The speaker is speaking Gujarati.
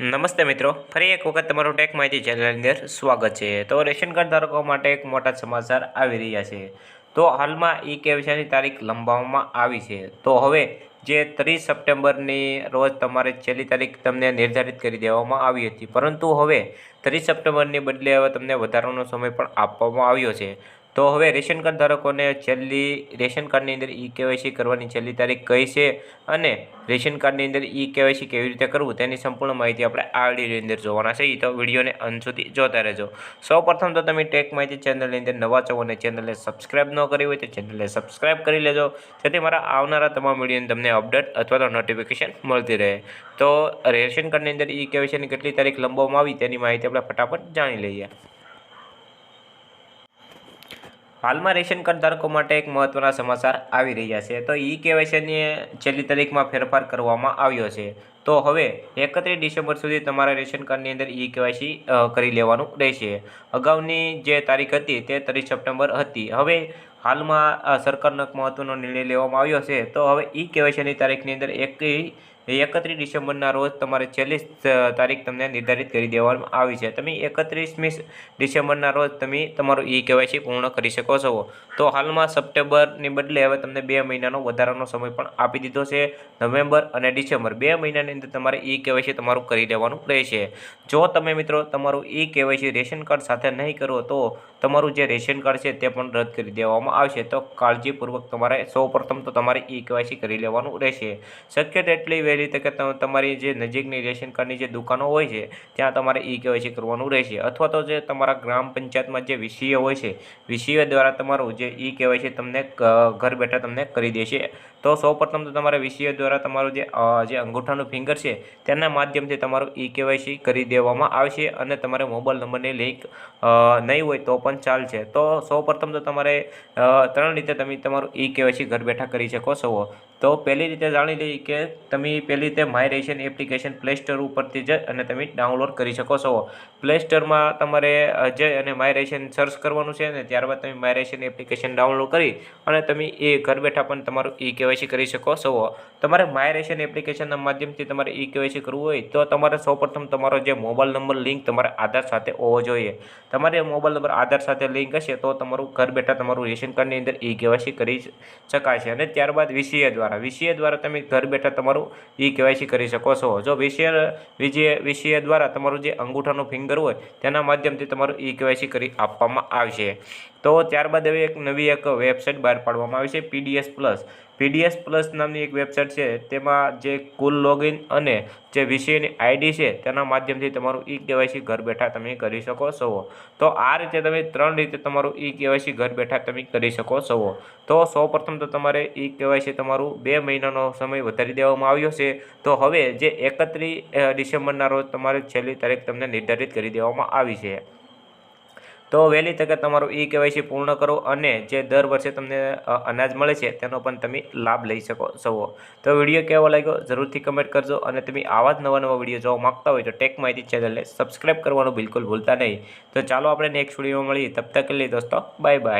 નમસ્તે મિત્રો, ફરી એક વખત તમારું ટેક માહિતી ચેનલની અંદર સ્વાગત છે. તો રેશન કાર્ડ ધારકો માટે એક મોટા સમાચાર આવી રહ્યા છે. તો હાલમાં ઈ કેવિસાની તારીખ લંબાવવામાં આવી છે. તો હવે જે ત્રીસ સપ્ટેમ્બરની રોજ તમારે છેલ્લી તારીખ તમને નિર્ધારિત કરી દેવામાં આવી હતી. પરંતુ હવે ત્રીસ સપ્ટેમ્બરની બદલે હવે તમને વધારાનો સમય પણ આપવામાં આવ્યો છે. તો હવે રેશન કાર્ડ ધારકોને છેલ્લી રેશન કાર્ડની અંદર ઈ કેવાયસી કરવાની છેલ્લી તારીખ કઈ છે અને રેશન કાર્ડની અંદર ઈ કેવાયસી કેવી રીતે કરવું તેની સંપૂર્ણ માહિતી આપણે આ વિડીયોની અંદર જોવાના છે. તો વિડીયોને અંત સુધી જોતા રહેજો. સૌપ્રથમ તો તમે ટેક માહિતી ચેનલની અંદર નવા છો અને ચેનલને સબસ્ક્રાઈબ ન કરી હોય તો ચેનલને સબસ્ક્રાઈબ કરી લેજો. જેથી મારા આવનારા તમામ વિડીયોની તમને અપડેટ અથવા તો નોટિફિકેશન મળતી રહે. તો રેશન કાર્ડની અંદર ઈ કેવાયસીની કેટલી તારીખ લંબાવવામાં આવી તેની માહિતી આપણે ફટાફટ જાણી લઈએ. હાલમાં રેશન કાર્ડ ધારકો માટે એક મહત્વના સમાચાર આવી રહ્યા છે. તો ઈ કેવાયસીની છેલ્લી તારીખમાં ફેરફાર કરવામાં આવ્યો છે. તો હવે એકત્રીસ ડિસેમ્બર સુધી તમારા રેશન કાર્ડની અંદર ઈ કેવાયસી કરી લેવાનું રહેશે. અગાઉની જે તારીખ હતી તે ત્રીસ સપ્ટેમ્બર હતી. હવે હાલમાં સરકારનો એક મહત્વનો નિર્ણય લેવામાં આવ્યો છે. તો હવે ઈ કેવાયસીની તારીખની અંદર એક એકત્રીસ ડિસેમ્બરના રોજ તમારે છેલ્લી તારીખ તમને નિર્ધારિત કરી દેવામાં આવી છે. તમે એકત્રીસમી ડિસેમ્બરના રોજ તમે તમારું ઈ કેવાયસી પૂર્ણ કરી શકો છો. તો હાલમાં સપ્ટેમ્બરની બદલે હવે તમને બે મહિનાનો વધારાનો સમય પણ આપી દીધો છે. નવેમ્બર અને ડિસેમ્બર બે મહિનાની અંદર તમારે ઈ કેવાયસી તમારું કરી દેવાનું રહેશે. જો તમે મિત્રો તમારું ઈ કેવાયસી રેશન કાર્ડ સાથે નહીં કરો, તો તમારું જે રેશન કાર્ડ છે તે પણ રદ કરી દેવામાં આવશે. તો કાળજીપૂર્વક તમારે સૌ પ્રથમ તો તમારે ઈ કેવાયસી કરી લેવાનું રહેશે. શક્ય તેટલી વહેલી તકે તમે તમારી જે નજીકની રેશન કાર્ડની જે દુકાનો હોય છે, ત્યાં તમારે ઈ કેવાયસી કરવાનું રહેશે. અથવા તો જે તમારા ગ્રામ પંચાયતમાં જે વિસીએ હોય છે, વિસીએ દ્વારા તમારું જે ઈ કેવાયસી તમને ઘર બેઠા તમને કરી દેશે. તો સૌપ્રથમ તો તમારે વિસીએ દ્વારા તમારું જે જે અંગૂઠાનું ફિંગર છે, તેના માધ્યમથી તમારું ઈ કેવાયસી કરી દેવામાં આવશે અને તમારે મોબાઈલ નંબરની લિંક નહીં હોય તો પણ ચાલશે. તો સૌપ્રથમ તો તમારે ત્રણ રીતે તમે તમારું ઈ કેવાયસી ઘર બેઠા કરી શકો છો. તો પહેલી રીતે જાણી લઈએ કે તમે પહેલી રીતે my ration application play store ઉપરથી જઈ અને તમે ડાઉનલોડ કરી શકો છો. પ્લે સ્ટોરમાં તમારે જઈ અને માય રેશન સર્ચ કરવાનું છે ને ત્યારબાદ તમે માય રેશન એપ્લિકેશન ડાઉનલોડ કરી અને તમે એ ઘર બેઠા પણ તમારું ઈ કેવાયસી કરી શકો છો. તમારે માય રેશન એપ્લિકેશનના માધ્યમથી તમારે ઈ કેવાયસી કરવું હોય તો તમારે સૌપ્રથમ તમારો જે મોબાઈલ નંબર, લિંક તમારે આધાર સાથે હોવો જોઈએ. તમારે મોબાઈલ નંબર, આધાર સાથે લિંક હશે તો તમારું ઘર બેઠા તમારું રેશન કાર્ડની અંદર ઈ કેવાયસી કરી શકાય છે અને ત્યારબાદ વીસીએ દ્વારા વીસીએ દ્વારા તમે ઘર બેઠા તમારું ઈ કેવાયસી કરી શકો છો. જો વીસીએ વિજય વીસીએ દ્વારા તમારું જે અંગૂઠાનું ફિંગર હોય, તેના માધ્યમથી તમારું ઈ કેવાયસી કરી આપવામાં આવશે. તો ત્યારબાદ હવે એક નવી એક વેબસાઇટ બહાર પાડવામાં આવી છે પીડીએસ પ્લસ પીડીએસ પ્લસ નામની એક વેબસાઇટ છે, તેમાં જે કુલ લોગિન અને જે વિષયની આઈડી છે, તેના માધ્યમથી તમારું ઈ કેવાયસી ઘર બેઠા તમે કરી શકો છો. તો આ રીતે તમે ત્રણ રીતે તમારું ઈ કેવાયસી ઘર બેઠા તમે કરી શકો છો. તો સૌપ્રથમ તો તમારે ઈ કેવાયસી તમારું બે મહિનાનો સમય વધારી દેવામાં આવ્યો છે. તો હવે જે એકત્રીસ ડિસેમ્બરના રોજ તમારે છેલ્લી તારીખ તમને નિર્ધારિત કરી દેવામાં આવી છે. તો વહેલી તકે તમારું ઈ કેવાયસી પૂર્ણ કરો અને જે દર વર્ષે તમને અનાજ મળે છે, તેનો પણ તમે લાભ લઈ શકો છો તો વીડિયો કેવો લાગ્યો? જરૂરથી કમેન્ટ કરજો અને તમે આવા જ નવા નવા વીડિયો જોવા માંગતા હોય તો ટેક માહિતી ચેનલને સબસ્ક્રાઈબ કરવાનું બિલકુલ ભૂલતા નહીં. તો ચાલો આપણે નેક્સ્ટ વિડીયોમાં મળીએ. તબ તક કે દોસ્તો. Bye bye.